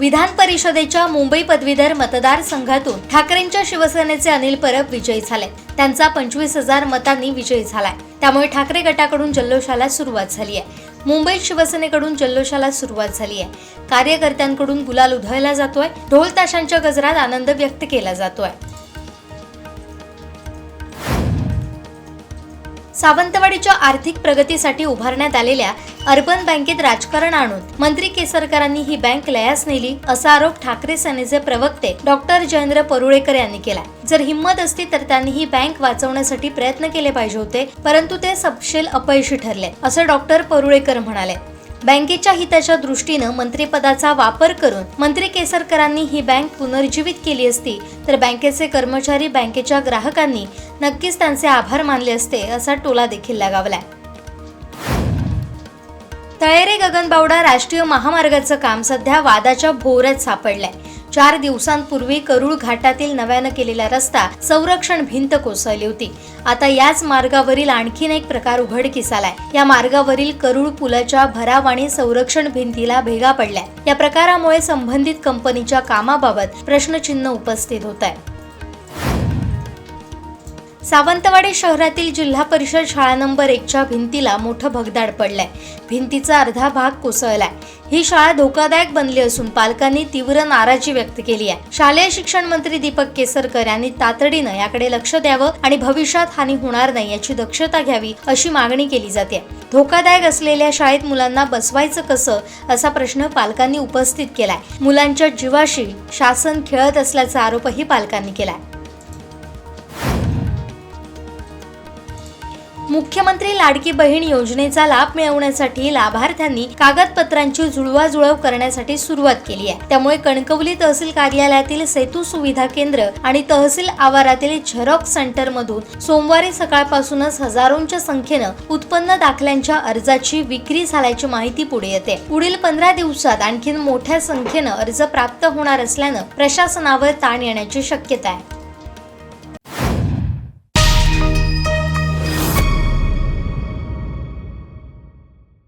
विधान परिषदेच्या मुंबई पदवीधर मतदारसंघातून ठाकरेंच्या शिवसेनेचे अनिल परब विजयी झाले. त्यांचा पंचवीस हजार मतांनी विजयी झालाय. त्यामुळे ठाकरे गटाकडून जल्लोषाला सुरुवात झाली आहे. मुंबईत शिवसेनेकडून जल्लोषाला सुरुवात झाली आहे. कार्यकर्त्यांकडून गुलाल उधळला जातोय. ढोल ताशांच्या गजरात आनंद व्यक्त केला जातोय. सावंतवाडीच्या आर्थिक प्रगतीसाठी उभारण्यात आलेल्या अर्बन बँकेत राजकारण आणून मंत्री केसरकरांनी ही बँक लयास नेली असा आरोप ठाकरे सेनेचे प्रवक्ते डॉक्टर जयेंद्र परुळेकर यांनी केला जर हिंमत असती तर त्यांनी ही बँक वाचवण्यासाठी प्रयत्न केले पाहिजे होते परंतु ते सपशेल अपयशी ठरले असं डॉक्टर परुळेकर म्हणाले. बँकेच्या हिताच्या दृष्टीनं मंत्रिपदाचा वापर करून मंत्री केसरकरांनी ही बँक पुनर्जीवित केली असती तर बँकेचे कर्मचारी बँकेच्या ग्राहकांनी नक्कीच त्यांचे आभार मानले असते असा टोला देखील लगावलाय. तळेरे गगनबावडा राष्ट्रीय महामार्गाचं काम सध्या वादाच्या भोवऱ्यात सापडलंय. चार दिवसांपूर्वी करूळ घाटातील नव्यानं केलेला रस्ता संरक्षण भिंत कोसळली होती. आता याच मार्गावरील आणखीन एक प्रकार उघडकीस आलाय या मार्गावरील करूळ पुलाच्या भराव आणि संरक्षण भिंतीला भेगा पडल्या. या प्रकारामुळे संबंधित कंपनीच्या कामाबाबत प्रश्नचिन्ह उपस्थित होत आहे सावंतवाडी शहरातील जिल्हा परिषद शाळा नंबर एकच्या भिंतीला मोठं भगदाड पडलंय. भिंतीचा अर्धा भाग कोसळलाय. ही शाळा धोकादायक बनली असून पालकांनी तीव्र नाराजी व्यक्त केली आहे. शालेय शिक्षण मंत्री दीपक केसरकर यांनी तातडीनं याकडे लक्ष द्यावं आणि भविष्यात हानी होणार नाही याची दक्षता घ्यावी अशी मागणी केली जाते. धोकादायक असलेल्या शाळेत मुलांना बसवायचं कसं? असा प्रश्न पालकांनी उपस्थित केलाय. मुलांच्या जीवाशी शासन खेळत असल्याचा आरोपही पालकांनी केलाय. मुख्यमंत्री लाडकी बहीण योजनेचा लाभ मिळवण्यासाठी लाभार्थ्यांनी कागदपत्रांची जुळवाजुळव करण्यासाठी सुरुवात केली आहे. त्यामुळे कणकवली तहसील कार्यालयातील सेतू सुविधा केंद्र आणि तहसील आवारातील झेरॉक्स सेंटर मधून सोमवारी सकाळपासूनच हजारोंच्या संख्येनं उत्पन्न दाखल्यांच्या अर्जाची विक्री झाल्याची माहिती पुढे येते. पुढील पंधरा दिवसात आणखी मोठ्या संख्येनं अर्ज प्राप्त होणार असल्यानं प्रशासनावर ताण येण्याची शक्यता आहे.